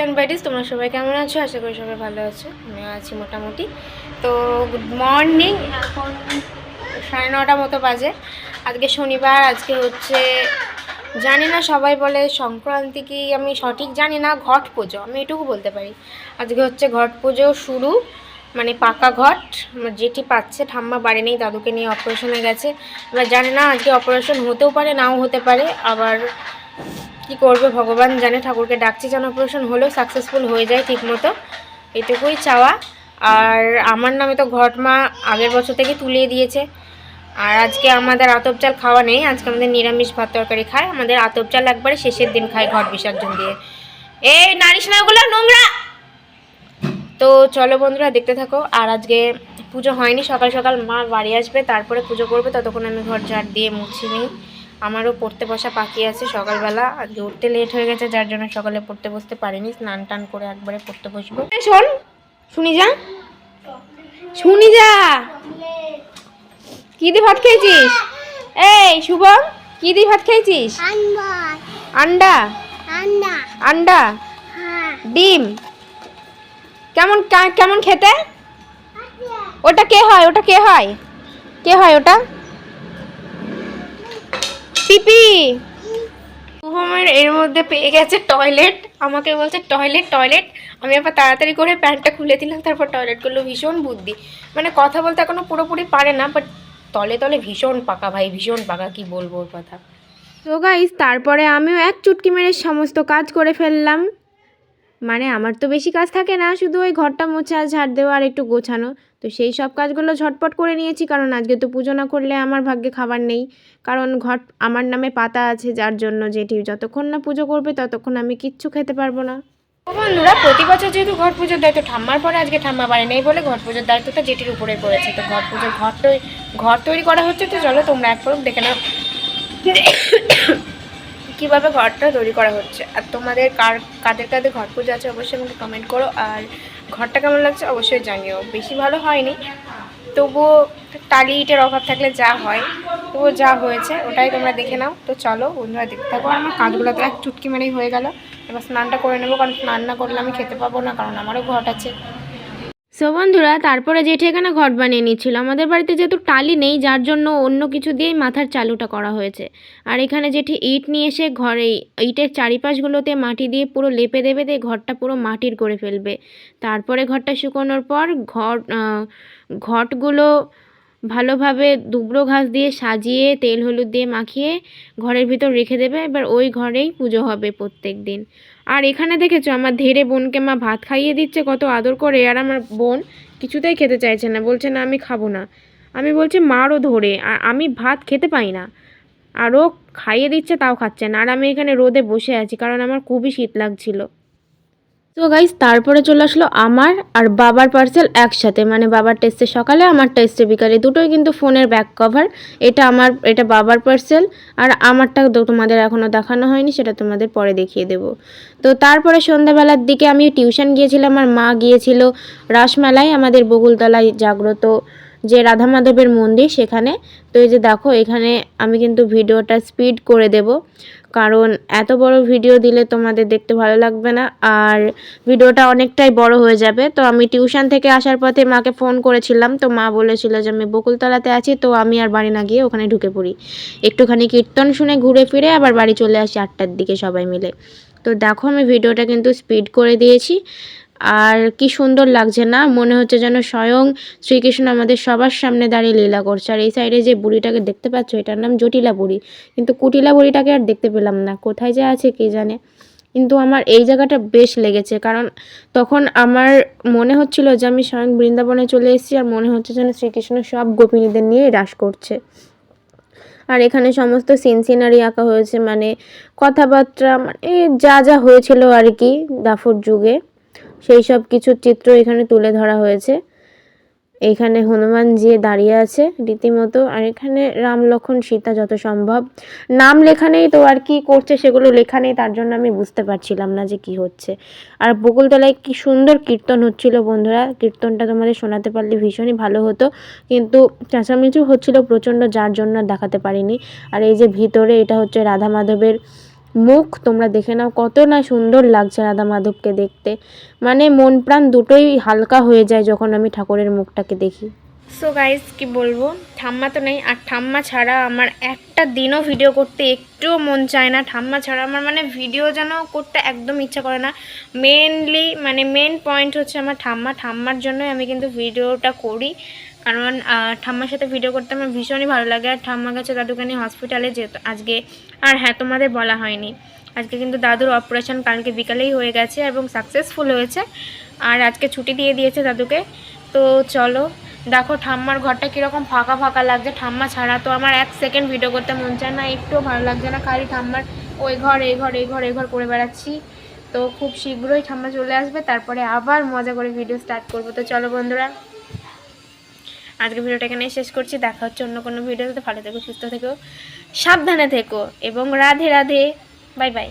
And বাইডিস তোমরা সবাই কেমন আছো? আশা করি সবাই ভালো আছো, আমিও আছি মোটামুটি। তো গুড মর্নিং এখন সাড়ে নটা মতো বাজে। আজকে শনিবার, আজকে হচ্ছে, জানি না সবাই বলে সংক্রান্তি কি আমি সঠিক জানি না, ঘট পুজো, আমি এটুকু বলতে পারি। আজকে হচ্ছে ঘট পুজো শুরু মানে পাকা ঘট যেটি পাচ্ছে, ঠাম্মা বাড়ি নেই, দাদুকে নিয়ে অপারেশনে গেছে। এবার জানি না আজকে অপারেশন হতেও পারে, নাও হতে পারে, আবার কি করবে? ভগবান জানে, ঠাকুরকে ডাকছি যেন অপারেশন হলেও সাকসেসফুল হয়ে যায় ঠিক মতো এটুকুই চাওয়া। আর আমার নামে তো ঘটমা আগের বছর থেকে তুলিয়ে দিয়েছে। আর আজকে আমাদের আতপ চাল খাওয়া নেই। আজকে আমাদের নিরামিষ ভাত তরকারি খায়। আমাদের আতপ চাল একবারে শেষের দিন খায় ঘট বিসর্জন দিয়ে। এই নারী ওগুলো নোংরা! তো চলো বন্ধুরা, দেখতে থাকো। আর আজকে পুজো হয়নি। সকাল সকাল মা বাড়ি আসবে, তারপরে পুজো করবে। ততক্ষণ আমি ঘর ঝাড় দিয়ে মুছি নিই। আমারও পড়তে বসা পাখি আছে সকালবেলা। আজকে উঠতে লেট হয়ে গেছে, যার জন্য সকালে পড়তে বসতে পারিনি। স্নান টান করে একবারে পড়তে বসবো। শোন শুনি যা শুনি যা কি দিয়ে ভাত খেয়েছিস? এই, শুভম, কি দিয়ে ভাত খেয়েছিস? আন্ডা। আন্ডা। ডিম। কেমন কেমন খেতে? ওটা কে হয়? ওটা কে হয়? কে হয় ওটা? পিপি শুভমের এর মধ্যে পেয়ে গেছে টয়লেট। আমাকে বলছে, টয়লেট টয়লেট। আমি আবার তাড়াতাড়ি করে প্যান্টটা খুলে দিলাম, তারপর টয়লেট করল ভীষণ বুদ্ধি। মানে কথা বলতে এখনও পুরোপুরি পারে না বাট তলে তলে ভীষণ পাকা ভাই, ভীষণ পাকা, কি বলব ওর কথা। তো গাইস তারপরে আমিও এক চুটকি মেরে সমস্ত কাজ করে ফেললাম। মানে আমার তো বেশি কাজ থাকে না, শুধু ওই ঘরটা মোছা, ঝাড় দেওয়া আর একটু গোছানো। তো সেই সব কাজগুলো ঝটপট করে নিয়েছি, কারণ আজকে তো পুজো না করলে আমার ভাগ্যে খাবার নেই। কারণ ঘট আমার নামে পাতা আছে, যার জন্য যেটি, যতক্ষণ না পুজো করবে ততক্ষণ আমি কিচ্ছু খেতে পারব না। বন্ধুরা প্রতি বছর যেহেতু ঘট পুজোর দায়িত্ব, ঠাম্মার পরে আজকে ঠাম্মা বাড়ি নেই বলে ঘট পুজোর দায়িত্বটা যেটির উপরে পড়েছে। তো ঘট পুজোর ঘর তৈরি ঘর তৈরি করা হচ্ছে, তো চলো তোমরা এক পরক দেখে নাও। কীভাবে ঘরটা তৈরি করা হচ্ছে আর তোমাদের কার, কাদের কাদের ঘর পুজো আছে অবশ্যই আমাকে কমেন্ট করো আর ঘরটা কেমন লাগছে অবশ্যই জানিও। বেশি ভালো হয়নি, তবুও টালি ইটের অভাব থাকলে যা হয়, তবুও যা হয়েছে ওটাই তোমরা দেখে নাও। তো চলো বন্ধুরা দেখতে থাকো, আমার কাজগুলো তো এক চুটকি মেরেই হয়ে গেল। এবার স্নানটা করে নেব, কারণ স্নান না করলে আমি খেতে পাবো না, কারণ আমারও ঘট আছে। সো বন্ধুরা, তারপরে জেঠি এখানে ঘট বানিয়ে নিচ্ছিল। আমাদের বাড়িতে যেহেতু টালি নেই, যার জন্য অন্য কিছু দিয়েই মাথার চালুটা করা হয়েছে। আর এখানে জেঠি ইট নিয়ে এসে ঘরে ইটের চারিপাশগুলোতে মাটি দিয়ে পুরো লেপে দেবে দিয়ে ঘরটা পুরো মাটির করে ফেলবে। তারপরে ঘরটা শুকোনোর পর ঘর ঘটগুলো ভালোভাবে দুবড়ো ঘাস দিয়ে সাজিয়ে, তেল হলুদ দিয়ে মাখিয়ে ঘরের ভিতর রেখে দেবে। এবার ওই ঘরেই পুজো হবে প্রত্যেক দিন। আর এখানে দেখেছ, আমার ধেরে বোনকে মা ভাত খাইয়ে দিচ্ছে, কত আদর করে। আর আমার বোন কিছুতেই খেতে চাইছে না, বলছে, না, আমি খাব না। আমি বলছি মারও ধরে, আর আমি ভাত খেতে পাই না। আরও খাইয়ে দিচ্ছে, তাও খাচ্ছে না। আর আমি এখানে রোদে বসে আছি, কারণ আমার খুবই শীত লাগছিল। তো গাইজ তারপরে চলে আসলো আমার আর বাবার পার্সেল একসাথে। মানে বাবার টেস্টে সকালে, আমার টেস্টে বিকালে। দুটোই কিন্তু ফোনের ব্যাক কভার এটা আমার, এটা বাবার পার্সেল আর আমারটা তোমাদের এখনও দেখানো হয়নি, সেটা তোমাদের পরে দেখিয়ে দেব। তো তারপরে সন্ধ্যাবেলার দিকে আমি টিউশন গিয়েছিলাম। আমার মা গিয়েছিল রাসমেলায়, আমাদের বগুলতলায় জাগ্রত যে রাধা মাধবের মন্দির সেখানে। তো এই যে দেখো, এখানে আমি কিন্তু ভিডিওটা স্পিড করে দেব। কারণ এত বড় ভিডিও দিলে তোমাদের দেখতে ভালো লাগবে না। আর ভিডিওটা অনেকটাই বড় হয়ে যাবে। তো আমি টিউশন থেকে আসার পথে মাকে ফোন করেছিলাম। তো মা বলেছিল যে আমি বকুলতলাতে আছি, তো আমি আর বাড়ি না গিয়ে ওখানে ঢুকে পড়ি। একটুখানি কীর্তন শুনে ঘুরে ফিরে আবার বাড়ি চলে আসি আটটার দিকে সবাই মিলে। তো দেখো আমি ভিডিওটা কিন্তু স্পিড করে দিয়েছি। আর কি সুন্দর লাগছে না? মনে হচ্ছে যেন স্বয়ং শ্রীকৃষ্ণ আমাদের সবার সামনে দাঁড়িয়ে লীলা করছে। আর এই সাইডে যে বুড়িটাকে দেখতে পাচ্ছ, এটার নাম জটিলা বুড়ি। কিন্তু কুটিলা বুড়িটাকে আর দেখতে পেলাম না। কোথায় যে আছে কে জানে? কিন্তু আমার এই জায়গাটা বেশ লেগেছে। কারণ তখন আমার মনে হচ্ছিল যে আমি স্বয়ং বৃন্দাবনে চলে এসেছি আর মনে হচ্ছে যেন শ্রীকৃষ্ণ সব গোপিনীদের নিয়ে রাস করছে। আর এখানে সমস্ত সিন সিনারি আঁকা হয়েছে। মানে কথাবার্তা মানে যা যা হয়েছিল আর কি দাফর যুগে। সেই সব কিছু চিত্র এখানে তুলে ধরা হয়েছে। এখানে হনুমানজি দাঁড়িয়ে আছে রীতিমতো, আর এখানে রাম, লক্ষণ, সীতা যত সম্ভব। নাম লেখা নেই তো আর কি করছে সেগুলো লেখা নেই, তার জন্য আমি বুঝতে পারছিলাম না যে কি হচ্ছে। আর বকুলতলায় কি সুন্দর কীর্তন হচ্ছিল বন্ধুরা, কীর্তনটা তোমাদের শোনাতে পারলে ভীষণই ভালো হতো। কিন্তু চেঁচামেচু হচ্ছিল প্রচণ্ড, যার জন্য দেখাতে পারিনি। আর এই যে ভিতরে এটা হচ্ছে রাধা মাধবের মুখ, তোমরা দেখে নাও কত না সুন্দর লাগছে রাধা মাধবকে দেখতে। মানে মন প্রাণ দুটোই হালকা হয়ে যায় যখন আমি ঠাকুরের মুখটাকে দেখি। সো গাইজ কি বলব? ঠাম্মা তো নেই, আর ঠাম্মা ছাড়া আমার একটা দিনও ভিডিও করতে একটুও মন চায় না। ঠাম্মা ছাড়া আমার মানে ভিডিও যেন করতে একদম ইচ্ছা করে না। মেনলি মানে মেন পয়েন্ট হচ্ছে আমার ঠাম্মা। ঠাম্মার জন্যই আমি কিন্তু ভিডিওটা করি। কারণ ঠাম্মার সাথে ভিডিও করতে আমার ভীষণই ভালো লাগে। আর ঠাম্মার কাছে দাদুকে নিয়ে হসপিটালে যেত, আজকে আর হ্যাঁ তোমাদের বলা হয়নি। আজকে কিন্তু দাদুর অপারেশন কালকে বিকালেই হয়ে গেছে এবং সাকসেসফুল হয়েছে। আর আজকে ছুটি দিয়ে দিয়েছে দাদুকে। তো চলো, দেখো ঠাম্মার ঘরটা কীরকম ফাঁকা ফাঁকা লাগছে। ঠাম্মা ছাড়া তো আমার এক সেকেন্ড ভিডিও করতে মন চায় না, একটুও ভালো লাগছে না। খালি ঠাম্মার ওই ঘর, এই ঘর এই ঘর এই ঘর করে বেড়াচ্ছি। তো খুব শীঘ্রই ঠাম্মা চলে আসবে, তারপরে আবার মজা করে ভিডিও স্টার্ট করব। তো চলো বন্ধুরা আজকে ভিডিওটা এখানে শেষ করছি। দেখা হচ্ছে অন্য কোনো ভিডিওতে। ভালো থেকো, সুস্থ থেকো, সাবধানে থেকো। এবং রাধে রাধে। Bye bye.